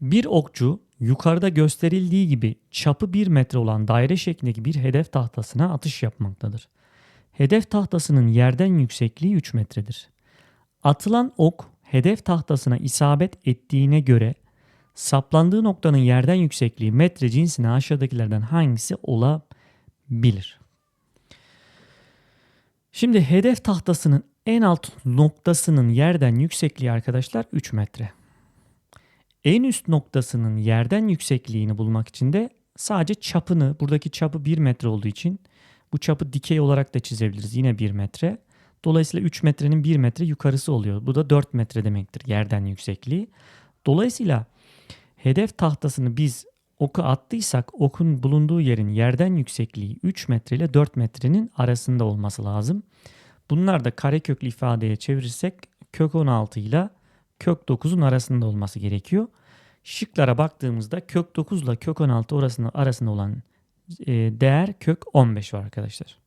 Bir okçu yukarıda gösterildiği gibi çapı 1 metre olan daire şeklindeki bir hedef tahtasına atış yapmaktadır. Hedef tahtasının yerden yüksekliği 3 metredir. Atılan ok hedef tahtasına isabet ettiğine göre saplandığı noktanın yerden yüksekliği metre cinsine aşağıdakilerden hangisi olabilir? Şimdi hedef tahtasının en alt noktasının yerden yüksekliği arkadaşlar 3 metre. En üst noktasının yerden yüksekliğini bulmak için de sadece çapını, buradaki çapı 1 metre olduğu için bu çapı dikey olarak da çizebiliriz. Yine 1 metre. Dolayısıyla 3 metrenin 1 metre yukarısı oluyor. Bu da 4 metre demektir yerden yüksekliği. Dolayısıyla hedef tahtasını biz oku attıysak okun bulunduğu yerin yerden yüksekliği 3 metre ile 4 metrenin arasında olması lazım. Bunlar da kareköklü ifadeye çevirirsek kök 16 ile kök 9'un arasında olması gerekiyor. Şıklara baktığımızda kök 9 ile kök 16 arasında, arasında olan e, değer kök 15 var arkadaşlar.